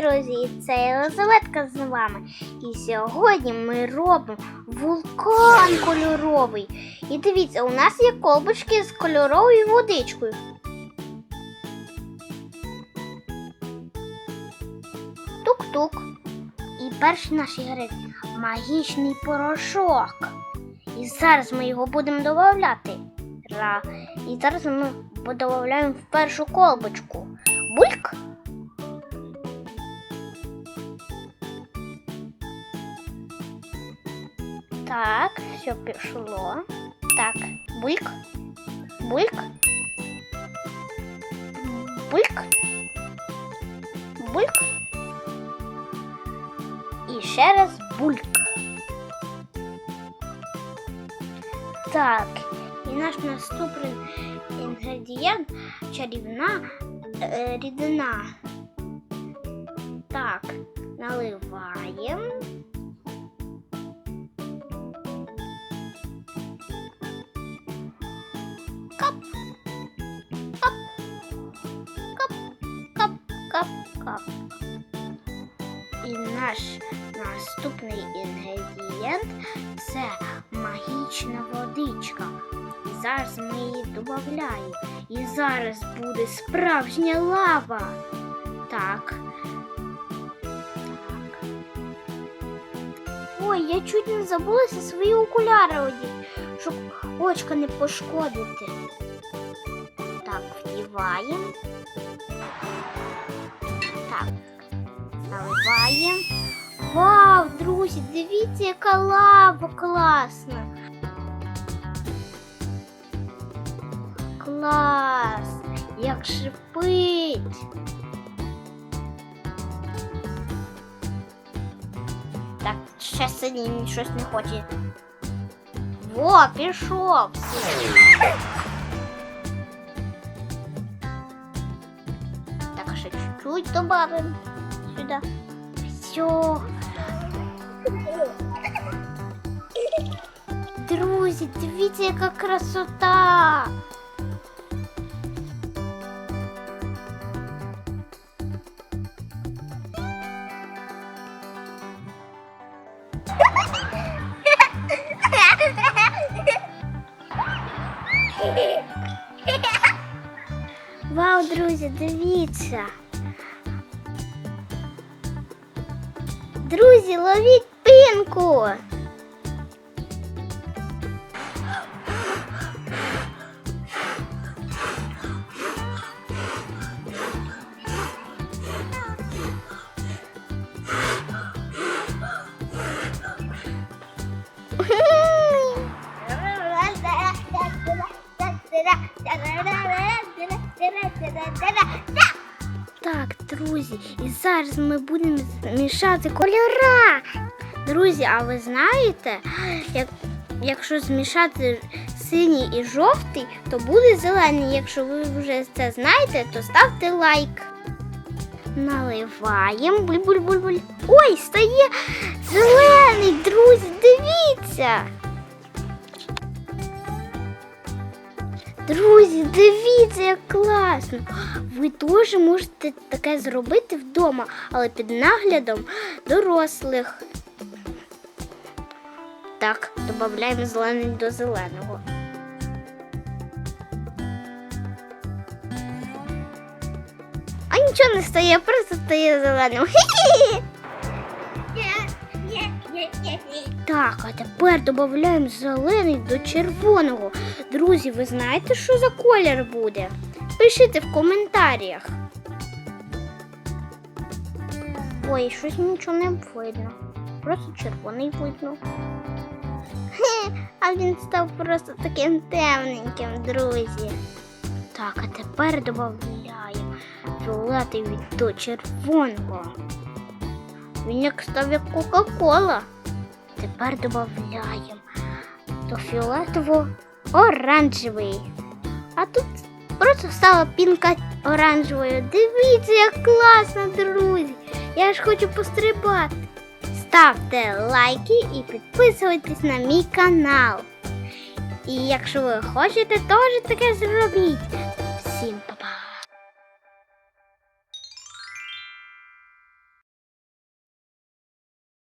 друзі! Це Єлизаветка з вами. І сьогодні ми робимо вулкан кольоровий. І дивіться, у нас є колбочки з кольоровою водичкою. Тук-тук. І перший наш ігри магічний порошок. І зараз ми його будемо додавати. І зараз ми додаємо в першу колбочку. Бульк. Так, все пішло. Так, бульк. Бульк. Бульк. Бульк. І ще раз бульк. Так, і наш наступний інгредієнт чарівна е, рідина. Так, наливаємо. Кап. Кап. Кап. Кап. Кап. Кап. І наш наступний інгредієнт це магічна водичка. І зараз ми її додаємо. І зараз буде справжня лава. Так. Так. Ой, я чуть не забулася свої окуляри одіти, щоб очка не пошкодити. Так, вдіваємо. Так, наливаємо. Вау, друзі, дивіться, яка лава класна. Клас! Як шипить. Так, ще синій щось не хоче. Во, пішов. Так, ще чуть-чуть добавим сюда. Все. Друзі, дивіться, яка красота. Друзі, дивіться. Друзі, ловіть пінку. Так, друзі, і зараз ми будемо змішати кольора. Друзі, а ви знаєте, як, якщо змішати синій і жовтий, то буде зелений. Якщо ви вже це знаєте, то ставте лайк. Наливаємо. Буль-буль-буль-буль. Ой, стає зелений, друзі, дивіться. Друзі, дивіться, як класно! Ви теж можете таке зробити вдома, але під наглядом дорослих. Так, додаємо зелений до зеленого. А нічого не стає, просто стає зеленим. Хі-хі! Так, а тепер додаємо зелений до червоного. Друзі, ви знаєте, що за колір буде? Пишіть в коментарях. Ой, щось нічого не видно. Просто червоний видно. Хе, а він став просто таким темненьким, друзі. Так, а тепер додаємо фіолетовий до червоного. Він як став як Кока-Кола. Тепер додаємо до фіолетово оранжевий. А тут просто стала пінка оранжевою. Дивіться, як класно, друзі! Я ж хочу пострибати. Ставте лайки і підписуйтесь на мій канал. І якщо ви хочете, теж таке зробіть.